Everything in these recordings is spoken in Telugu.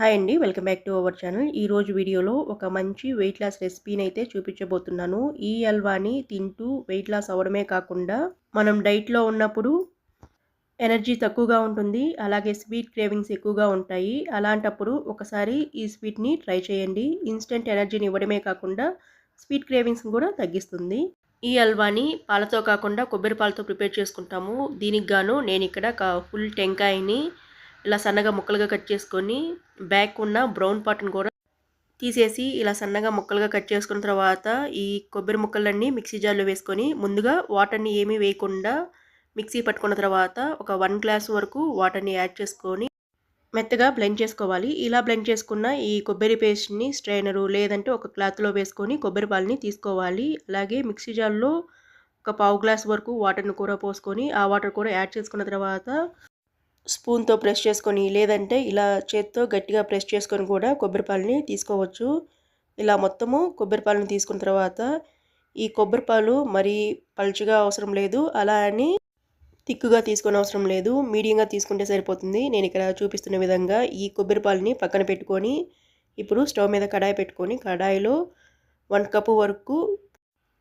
హాయ్ అండి welcome back to our channel. ఈరోజు వీడియోలో ఒక మంచి వెయిట్ లాస్ రెసిపీని అయితే చూపించబోతున్నాను. ఈ హల్వాని తింటూ వెయిట్ లాస్ అవ్వడమే కాకుండా మనం డైట్లో ఉన్నప్పుడు ఎనర్జీ తక్కువగా ఉంటుంది అలాగే స్వీట్ క్రేవింగ్స్ ఎక్కువగా ఉంటాయి. అలాంటప్పుడు ఒకసారి ఈ స్వీట్ని ట్రై చేయండి. ఇన్స్టెంట్ ఎనర్జీని ఇవ్వడమే కాకుండా స్వీట్ క్రేవింగ్స్ కూడా తగ్గిస్తుంది. ఈ హల్వాని పాలతో కాకుండా కొబ్బరి పాలతో ప్రిపేర్ చేసుకుంటాము. దీనికి గాను నేను ఇక్కడ ఫుల్ టెంకాయని ఇలా సన్నగా ముక్కలుగా కట్ చేసుకొని బ్యాక్ ఉన్న బ్రౌన్ పార్ట్ని కూడా తీసేసి ఇలా సన్నగా ముక్కలుగా కట్ చేసుకున్న తర్వాత ఈ కొబ్బరి ముక్కలన్నీ మిక్సీ జార్లో వేసుకొని ముందుగా వాటర్ని ఏమీ వేయకుండా మిక్సీ పట్టుకున్న తర్వాత ఒక వన్ గ్లాస్ వరకు వాటర్ని యాడ్ చేసుకొని మెత్తగా బ్లెండ్ చేసుకోవాలి. ఇలా బ్లెండ్ చేసుకున్న ఈ కొబ్బరి పేస్ట్ని స్ట్రైనరు లేదంటే ఒక క్లాత్లో వేసుకొని కొబ్బరి పాలని తీసుకోవాలి. అలాగే మిక్సీ జార్లో ఒక పావు గ్లాస్ వరకు వాటర్ని కూడా పోసుకొని ఆ వాటర్ కూడా యాడ్ చేసుకున్న తర్వాత స్పూన్తో ప్రెస్ చేసుకొని లేదంటే ఇలా చేత్తో గట్టిగా ప్రెస్ చేసుకొని కూడా కొబ్బరిపాలని తీసుకోవచ్చు. ఇలా మొత్తము కొబ్బరిపాలను తీసుకున్న తర్వాత ఈ కొబ్బరిపాలు మరీ పలుచగా అవసరం లేదు. అలా అని తిక్కుగా తీసుకొని అవసరం లేదు. మీడియంగా తీసుకుంటే సరిపోతుంది. నేను ఇక్కడ చూపిస్తున్న విధంగా ఈ కొబ్బరిపాలని పక్కన పెట్టుకొని ఇప్పుడు స్టవ్ మీద కడాయి పెట్టుకొని కడాయిలో వన్ కప్పు వరకు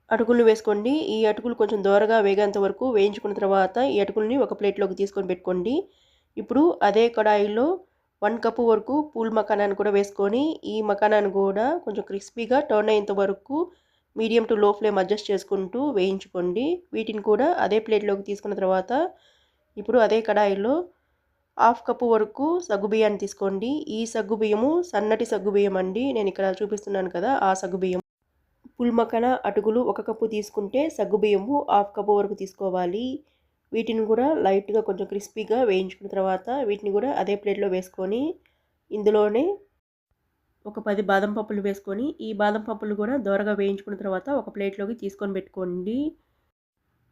అటుకులు వేసుకోండి. ఈ అటుకులు కొంచెం దోరగా వేగేంత వరకు వేయించుకున్న తర్వాత ఈ అటుకుల్ని ఒక ప్లేట్లోకి తీసుకొని పెట్టుకోండి. ఇప్పుడు అదే కడాయిలో వన్ కప్పు వరకు పూల్ మకానాన్ని కూడా వేసుకొని ఈ మకానాన్ని కూడా కొంచెం క్రిస్పీగా టర్న్ అయ్యేంత వరకు medium to low flame adjust చేసుకుంటూ వేయించుకోండి. వీటిని కూడా అదే ప్లేట్లోకి తీసుకున్న తర్వాత ఇప్పుడు అదే కడాయిలో హాఫ్ కప్పు వరకు సగ్గుబియ్యాన్ని తీసుకోండి. ఈ సగ్గుబియ్యము సన్నటి సగ్గుబియ్యం అండి. నేను ఇక్కడ చూపిస్తున్నాను కదా ఆ సగ్గుబియ్యం పుల్మకన అటుకులు ఒక కప్పు తీసుకుంటే సగ్గుబియ్యము హాఫ్ కప్పు వరకు తీసుకోవాలి. వీటిని కూడా లైట్గా కొంచెం క్రిస్పీగా వేయించుకున్న తర్వాత వీటిని కూడా అదే ప్లేట్లో వేసుకొని ఇందులోనే ఒక పది బాదం పప్పులు వేసుకొని ఈ బాదం పప్పులు కూడా దోరగా వేయించుకున్న తర్వాత ఒక ప్లేట్లోకి తీసుకొని పెట్టుకోండి.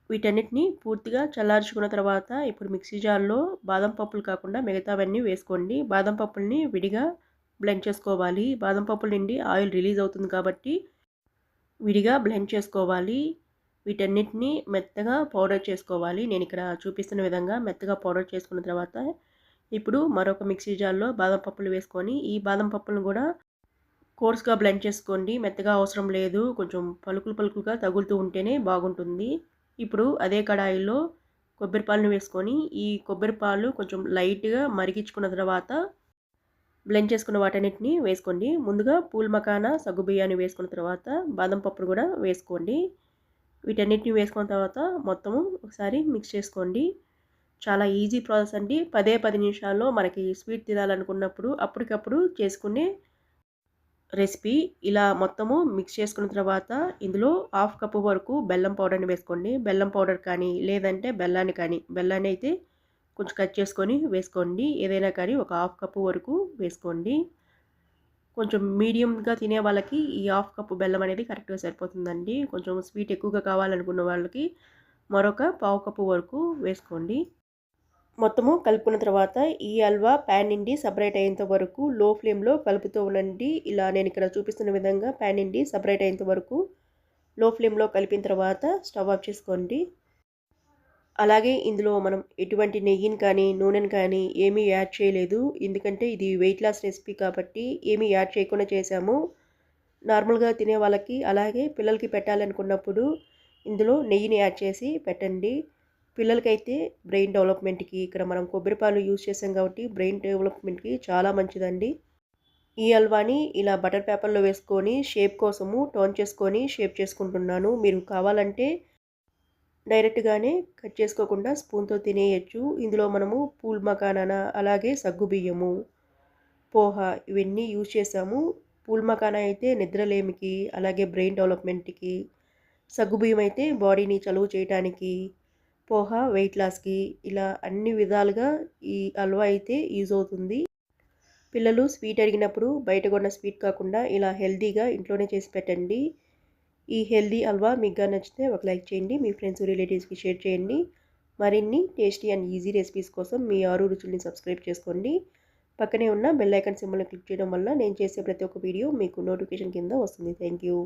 వీటన్నిటిని పూర్తిగా చల్లార్చుకున్న తర్వాత ఇప్పుడు మిక్సీ జార్లో బాదం పప్పులు కాకుండా మిగతావన్నీ వేసుకోండి. బాదం పప్పుల్ని విడిగా బ్లెండ్ చేసుకోవాలి. బాదం పప్పుల నుండి ఆయిల్ రిలీజ్ అవుతుంది కాబట్టి విడిగా బ్లెండ్ చేసుకోవాలి. వీటన్నిటిని మెత్తగా పౌడర్ చేసుకోవాలి. నేను ఇక్కడ చూపిస్తున్న విధంగా మెత్తగా పౌడర్ చేసుకున్న తర్వాత ఇప్పుడు మరొక మిక్సీ జార్లో బాదం పప్పులు వేసుకొని ఈ బాదం పప్పులను కూడా కోర్స్గా బ్లెండ్ చేసుకోండి. మెత్తగా అవసరం లేదు. కొంచెం పలుకులు పలుకులుగా తగులుతూ ఉంటేనే బాగుంటుంది. ఇప్పుడు అదే కడాయిలో కొబ్బరి పాలను వేసుకొని ఈ కొబ్బరి పాలు కొంచెం లైట్గా మరిగించుకున్న తర్వాత బ్లెండ్ చేసుకున్న వాటన్నిటిని వేసుకోండి. ముందుగా పూల్ మకానా సగ్గు బియ్యాన్ని వేసుకున్న తర్వాత బాదం పప్పును కూడా వేసుకోండి. వీటన్నిటిని వేసుకున్న తర్వాత మొత్తము ఒకసారి మిక్స్ చేసుకోండి. చాలా ఈజీ ప్రాసెస్ అండి. పదే పది నిమిషాల్లో మనకి స్వీట్ తినాలనుకున్నప్పుడు అప్పటికప్పుడు చేసుకునే రెసిపీ ఇలా మొత్తము మిక్స్ చేసుకున్న తర్వాత ఇందులో హాఫ్ కప్పు వరకు బెల్లం పౌడర్ని వేసుకోండి. బెల్లం పౌడర్ కానీ లేదంటే బెల్లాన్ని కానీ బెల్లాన్ని అయితే కొంచెం కట్ చేసుకొని వేసుకోండి. ఏదైనా కానీ ఒక హాఫ్ కప్పు వరకు వేసుకోండి. కొంచెం మీడియంగా తినే వాళ్ళకి ఈ హాఫ్ కప్పు బెల్లం అనేది కరెక్ట్గా సరిపోతుందండి. కొంచెం స్వీట్ ఎక్కువగా కావాలనుకున్న వాళ్ళకి మరొక పావు కప్పు వరకు వేసుకోండి. మొత్తము కలుపుకున్న తర్వాత ఈ హల్వా ప్యాన్ నుండి సపరేట్ అయ్యేంత వరకు లో ఫ్లేమ్లో కలుపుతూ ఉండండి. ఇలా నేను ఇక్కడ చూపిస్తున్న విధంగా ప్యాన్ నుండి సపరేట్ అయ్యేంత వరకు లో ఫ్లేమ్లో కలిపిన తర్వాత స్టవ్ ఆఫ్ చేసుకోండి. అలాగే ఇందులో మనం ఎటువంటి నెయ్యిని కానీ నూనెని కానీ ఏమీ యాడ్ చేయలేదు. ఎందుకంటే ఇది వెయిట్ లాస్ రెసిపీ కాబట్టి ఏమీ యాడ్ చేయకుండా చేసాము నార్మల్గా తినే వాళ్ళకి అలాగే పిల్లలకి పెట్టాలనుకున్నప్పుడు ఇందులో నెయ్యిని యాడ్ చేసి పెట్టండి. పిల్లలకైతే బ్రెయిన్ డెవలప్మెంట్కి ఇక్కడ మనం కొబ్బరిపాలు యూజ్ చేసాం కాబట్టి బ్రెయిన్ డెవలప్మెంట్కి చాలా మంచిదండి. ఈ హల్వాని ఇలా బటర్ పేపర్లో వేసుకొని షేప్ కోసము టర్న్ చేసుకొని షేప్ చేసుకుంటున్నాను. మీరు కావాలంటే డైరెక్ట్గానే కట్ చేసుకోకుండా స్పూన్తో తినేయచ్చు. ఇందులో మనము పూల్ మకానా అలాగే సగ్గుబియ్యము పోహా ఇవన్నీ యూజ్ చేసాము. పూల్ మకానా అయితే నిద్రలేమికి అలాగే బ్రెయిన్ డెవలప్మెంట్కి సగ్గుబియ్యం అయితే బాడీని చలువ చేయడానికి పోహా వెయిట్ లాస్కి ఇలా అన్ని విధాలుగా ఈ హల్వా అయితే యూజ్ అవుతుంది. పిల్లలు స్వీట్ అడిగినప్పుడు బయట కొన్న స్వీట్ కాకుండా ఇలా హెల్తీగా ఇంట్లోనే చేసి పెట్టండి. ఈ హెల్దీ హల్వా మీకు నచ్చితే ఒక లైక్ చేయండి మీ ఫ్రెండ్స్ రిలేటివ్స్కి షేర్ చేయండి. మరిన్ని టేస్టీ అండ్ ఈజీ రెసిపీస్ కోసం మీ ఆరు రుచుల్ని సబ్స్క్రైబ్ చేసుకోండి. పక్కనే ఉన్న బెల్ ఐకాన్ సింబల్ని క్లిక్ చేయడం వల్ల నేను చేసే ప్రతి ఒక్క వీడియో మీకు నోటిఫికేషన్ కింద వస్తుంది. Thank you